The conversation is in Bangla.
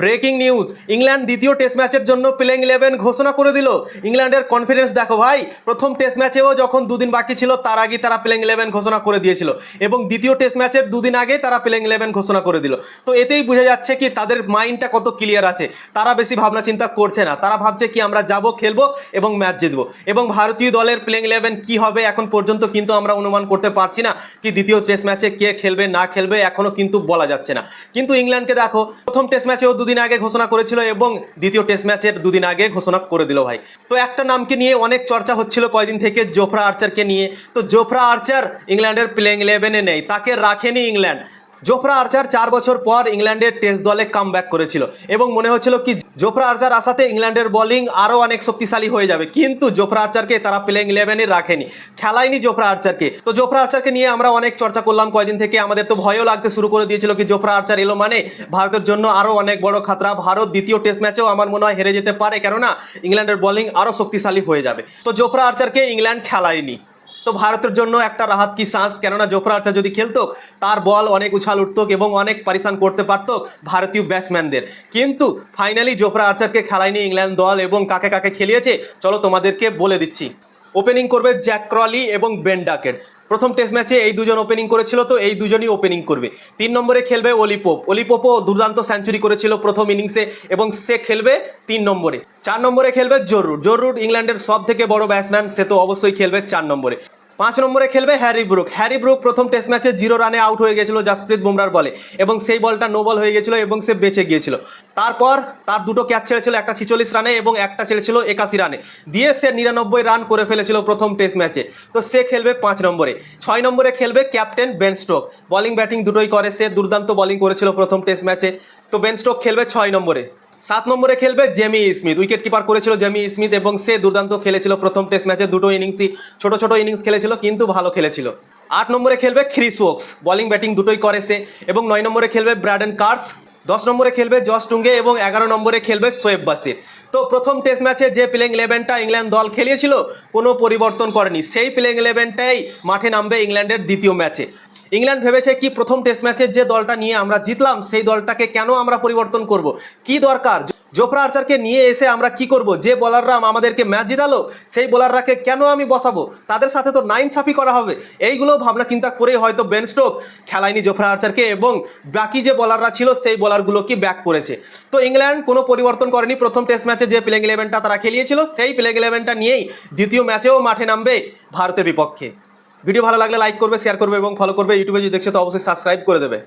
Breaking news. ইংল্যান্ড দ্বিতীয় টেস্ট ম্যাচের জন্য প্লেইং ইলেভেন ঘোষণা করে দিল। ইংল্যান্ডের কনফিডেন্স দেখো ভাই, প্রথম টেস্ট ম্যাচেও যখন দুদিন বাকি ছিল, তার আগে তারা প্লেইং ইলেভেন ঘোষণা করে দিয়েছিল এবং দ্বিতীয় টেস্ট ম্যাচের দুদিন আগে তারা প্লেইং ইলেভেন ঘোষণা করে দিল। তো এতেই বোঝা যাচ্ছে কি, তাদের মাইন্ডটা কত ক্লিয়ার আছে। তারা বেশি ভাবনা চিন্তা করছে না। তারা ভাবছে কি, আমরা যাব, খেলব এবং ম্যাচ জিতবো। এবং ভারতীয় দলের প্লেইং ইলেভেন কি হবে, এখন পর্যন্ত কিন্তু আমরা অনুমান করতে পারছি না কি দ্বিতীয় টেস্ট ম্যাচে কে খেলবে, না খেলবে, এখনও কিন্তু বলা যাচ্ছে না। কিন্তু ইংল্যান্ডকে দেখো, প্রথম টেস্ট ম্যাচেও দুদিন আগে ঘোষণা করেছিল এবং দ্বিতীয় টেস্ট ম্যাচের দুদিন আগে ঘোষণা করে দিল ভাই। তো একটা নামকে নিয়ে অনেক চর্চা হচ্ছিল কয়দিন থেকে জোফরা আর্চারকে নিয়ে। তো জোফরা আর্চার ইংল্যান্ডের প্লেইং ইলেভেনে নেই, তাকে রাখেনি ইংল্যান্ড। জোফরা আর্চার চার বছর পর ইংল্যান্ডের টেস্ট দলে কাম করেছিল এবং মনে হচ্ছিল কি, জোফরা আর্চার আসাতে ইংল্যান্ডের বোলিং আরও অনেক শক্তিশালী হয়ে যাবে। কিন্তু জোফরা আর্চারকে তারা প্লেইং ইলেভেনে রাখেনি। খেলায়নি জোফরা আর্চারকে। তো জোফরা আর্চারকে নিয়ে আমরা অনেক চর্চা করলাম কয়দিন থেকে। আমাদের তো ভয়ও লাগতে শুরু করে দিয়েছিল কি, জোফরা আর্চার এলো মানে ভারতের জন্য আরও অনেক বড় খাতরা। ভারত দ্বিতীয় টেস্ট ম্যাচেও আমার মনে হয় হেরে যেতে পারে। কেননা, ইংল্যান্ডের বোলিং আরও শক্তিশালী হয়ে যাবে। তো জোফরা আর্চারকে ইংল্যান্ড খেলায়নি। তো ভারতের জন্য একটা রাহাত কি সাঁস কেননা জোফরা আর্চার যদি খেলতো, তার বল অনেক উছাল উঠতো এবং অনেক পারিশান করতে পারত ভারতীয় ব্যাটসম্যানদের কিন্তু ফাইনালি জোফরা আর্চারকে খেলায়নি ইংল্যান্ড দল এবং কাকে কাকে খেলিয়েছে, চলো তোমাদেরকে বলে দিচ্ছি। ওপেনিং করবে জ্যাক ক্রলি এবং বেন ডাকেট প্রথম টেস্ট ম্যাচে এই দুজন ওপেনিং করেছিল তো এই দুজনই ওপেনিং করবে। তিন নম্বরে খেলবে অলিপোপ অলিপোপও দুর্দান্ত সেঞ্চুরি করেছিল প্রথম ইনিংসে এবং সে খেলবে তিন নম্বরে। চার নম্বরে খেলবে জরুর জরুর ইংল্যান্ডের সব থেকে বড় ব্যাটসম্যান সে তো অবশ্যই খেলবে চার নম্বরে। পাঁচ নম্বরে খেলবে হ্যারি ব্রুক। হ্যারি ব্রুক প্রথম টেস্ট ম্যাচে জিরো রানে আউট হয়ে গেছিল জাসপ্রীত বুমরার বলে এবং সেই বলটা নো বল হয়ে গেছিল এবং সে বেঁচে গিয়েছিল। তারপর তার দুটো ক্যাচ ছেড়েছিল, একটা ছিচল্লিশ রানে এবং একটা ছেড়েছিল একাশি রানে। দিয়ে সে নিরানব্বই রান করে ফেলেছিল প্রথম টেস্ট ম্যাচে। তো সে খেলবে পাঁচ নম্বরে। ছয় নম্বরে খেলবে captain Ben Stoke bowling batting দুটোই করে। সে দুর্দান্ত বলিং করেছিল প্রথম টেস্ট ম্যাচে। তো বেন স্টোক খেলবে ছয় নম্বরে। সাত নম্বরে খেলবে জেমি স্মিথ। উইকেট কিপার করেছিল জেমি স্মিথ এবং সে দুর্দান্ত খেলেছিল প্রথম টেস্ট ম্যাচে। দুটো ইনিংসই ছোট ছোট ইনিংস খেলেছিল, কিন্তু ভালো খেলেছিল। আট নম্বরে খেলবে খ্রিস ওক্স বলিং ব্যাটিং দুটোই করে সে। এবং নয় নম্বরে খেলবে ব্র্যাডেন কার্স। দশ নম্বরে খেলবে জস টুঙ্গে এবং এগারো নম্বরে খেলবে শোয়েব বাসির। তো প্রথম টেস্ট ম্যাচে যে প্লেইং ইলেভেনটা ইংল্যান্ড দল খেলিয়েছিল, কোনো পরিবর্তন করেনি। সেই প্লেইং ইলেভেনটাই মাঠে নামবে ইংল্যান্ডের দ্বিতীয় ম্যাচে। ইংল্যান্ড ভেবেছে কি প্রথম টেস্ট ম্যাচের যে দলটা নিয়ে আমরা জিতলাম, সেই দলটাকে কেন আমরা পরিবর্তন করব? কি দরকার? জোফরা আর্চারকে নিয়ে এসে আমরা কি করব? যে বলাররা আমাদেরকে ম্যাচ জিতালো, সেই বলাররাকে কেন আমি বসাবো? তাদের সাথে তো নাইন সাফি করা হবে। এইগুলো ভাবনা চিন্তা করেই হয়তো বেন স্টোক খেলায়নি জোফরা আর্চারকে এবং বাকি যে বলাররা ছিল, সেই বলারগুলোকে ব্যাক করেছে? তো ইংল্যান্ড কোনো পরিবর্তন করেনি। প্রথম টেস্ট ম্যাচে যে প্লেইং ইলেভেনটা তারা খেলিয়েছিল, সেই প্লেইং ইলেভেনটা নিয়েই দ্বিতীয় ম্যাচেও মাঠে নামবে ভারতের বিপক্ষে। ভিডিও ভালো লাগলে লাইক করবে শেয়ার করবে এবং ফলো করবে। ইউটিউবে যদি দেখছ তো অবশ্যই সাবস্ক্রাইব করে দেবে।